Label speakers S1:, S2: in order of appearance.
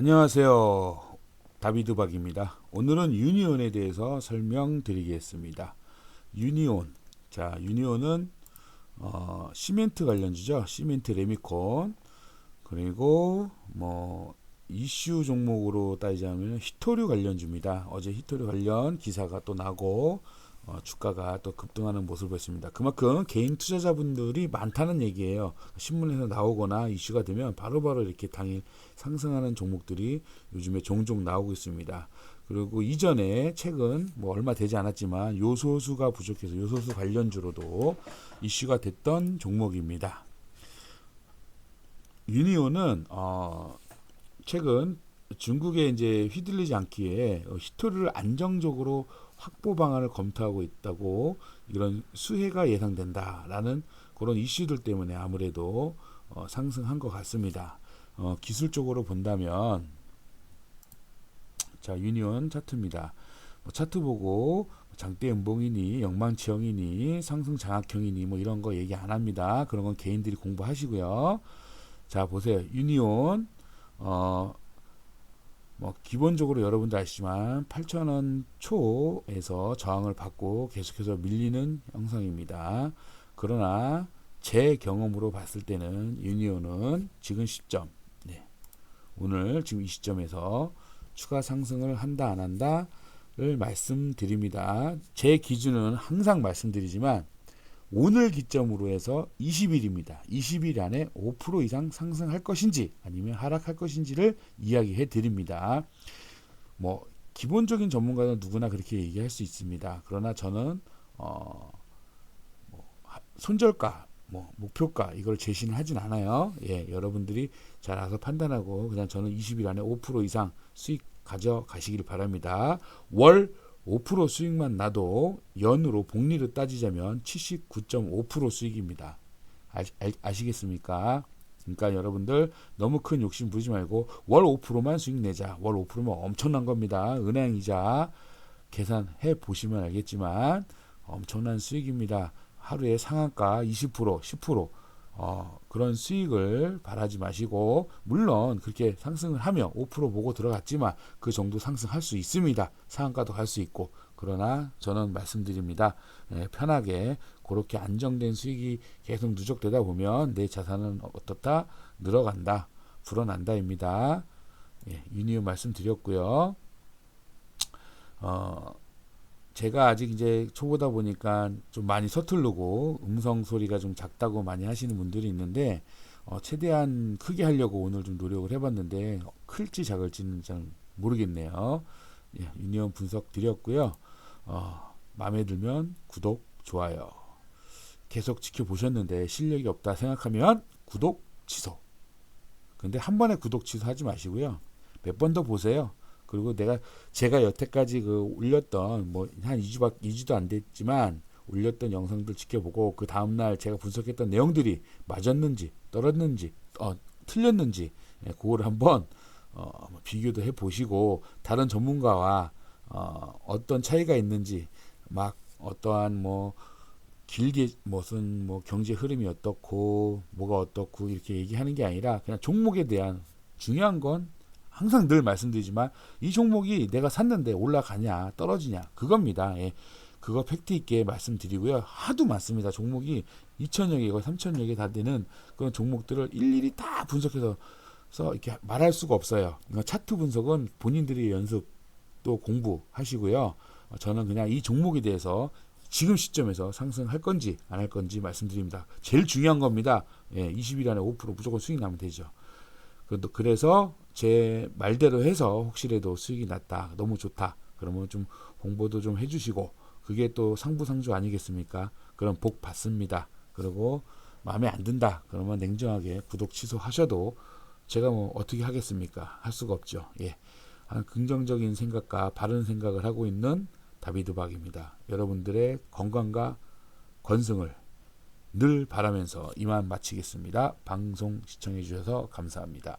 S1: 안녕하세요. 다비드 박입니다. 오늘은 유니온에 대해서 설명드리겠습니다. 유니온. 자, 유니온은 어, 시멘트 관련주죠. 시멘트 레미콘. 그리고 뭐 이슈 종목으로 따지자면 히토류 관련주입니다. 어제 히토류 관련 기사가 또 나고 어, 주가가 또 급등하는 모습을 보였습니다. 그만큼 개인 투자자분들이 많다는 얘기예요. 신문에서 나오거나 이슈가 되면 바로 바로 이렇게 당일 상승하는 종목들이 요즘에 종종 나오고 있습니다. 그리고 이전에 최근 뭐 얼마 되지 않았지만 요소수가 부족해서 요소수 관련주로도 이슈가 됐던 종목입니다. 유니온은 어, 최근 중국에 이제 휘둘리지 않기에 어, 히토류를 안정적으로 확보 방안을 검토하고 있다고 이런 수혜가 예상된다라는 그런 이슈들 때문에 아무래도 어, 상승한 것 같습니다. 어, 기술적으로 본다면 자 유니온 차트입니다. 뭐 차트 보고 장대 음봉이니 영망치형이니 상승 장악형이니 뭐 이런 거 얘기 안 합니다. 그런 건 개인들이 공부하시고요. 자 보세요 유니온 어, 뭐 기본적으로 여러분들 아시지만 8,000원 초에서 저항을 받고 계속해서 밀리는 형상입니다. 그러나 제 경험으로 봤을 때는 유니온은 지금 시점 네. 오늘 지금 이 시점에서 추가 상승을 한다 안 한다를 말씀드립니다. 제 기준은 항상 말씀드리지만 오늘 기점으로 해서 20일입니다. 20일 안에 5% 이상 상승할 것인지 아니면 하락할 것인지를 이야기해 드립니다. 뭐 기본적인 전문가는 누구나 그렇게 얘기할 수 있습니다. 그러나 저는 어, 뭐 손절가, 뭐 목표가 이걸 제시는 하진 않아요. 예, 여러분들이 잘 알아서 판단하고 그냥 저는 20일 안에 5% 이상 수익 가져가시길 바랍니다. 월 5% 수익만 나도 연으로 복리를 따지자면 79.5% 수익입니다. 아, 시겠습니까 그러니까 여러분들 너무 큰 욕심 부리지 말고 월 5%만 수익 내자. 월 5%면 엄청난 겁니다. 은행 이자 계산해 보시면 알겠지만 엄청난 수익입니다. 하루에 상한가 20%, 10% 어, 그런 수익을 바라지 마시고 물론 그렇게 상승을 하며 5% 보고 들어갔지만 그 정도 상승할 수 있습니다. 상한가도 갈 수 있고 그러나 저는 말씀드립니다. 예, 편하게 그렇게 안정된 수익이 계속 누적되다 보면 내 자산은 어떻다 늘어간다 불어난다입니다. 예, 유니온 말씀드렸고요. 어, 제가 아직 이제 초보다 보니까 좀 많이 서툴르고 음성 소리가 좀 작다고 많이 하시는 분들이 있는데 어, 최대한 크게 하려고 오늘 좀 노력을 해봤는데 어, 클지 작을지는 잘 모르겠네요. 예, 유니온 분석 드렸고요. 어, 마음에 들면 구독, 좋아요. 계속 지켜보셨는데 실력이 없다 생각하면 구독, 취소. 근데 한 번에 구독 취소하지 마시고요. 몇 번 더 보세요. 그리고 내가 제가 여태까지 그 올렸던 뭐 한 2주밖 2주도 안 됐지만 올렸던 영상들 지켜보고 그 다음 날 제가 분석했던 내용들이 맞았는지 떨었는지 어 틀렸는지 예, 그거를 한번 어 비교도 해 보시고 다른 전문가와 어 어떤 차이가 있는지 막 어떠한 뭐 길게 무슨 뭐 경제 흐름이 어떻고 뭐가 어떻고 이렇게 얘기하는 게 아니라 그냥 종목에 대한 중요한 건 항상 늘 말씀드리지만 이 종목이 내가 샀는데 올라가냐 떨어지냐 그겁니다. 예. 그거 팩트 있게 말씀드리고요. 하도 많습니다. 종목이 2천여 개가 3천여 개 다 되는 그런 종목들을 일일이 다 분석해서 이렇게 말할 수가 없어요. 그러니까 차트 분석은 본인들이 연습 또 공부하시고요. 어, 저는 그냥 이 종목에 대해서 지금 시점에서 상승할 건지 안 할 건지 말씀드립니다. 제일 중요한 겁니다. 예, 20일 안에 5% 무조건 수익 나면 되죠. 그래서 제 말대로 해서 혹시라도 수익이 났다, 너무 좋다, 그러면 좀 홍보도 좀 해주시고 그게 또 상부상조 아니겠습니까? 그럼 복 받습니다. 그리고 마음에 안 든다, 그러면 냉정하게 구독 취소하셔도 제가 뭐 어떻게 하겠습니까? 할 수가 없죠. 예, 긍정적인 생각과 바른 생각을 하고 있는 다비드 박입니다. 여러분들의 건강과 건승을 늘 바라면서 이만 마치겠습니다. 방송 시청해 주셔서 감사합니다.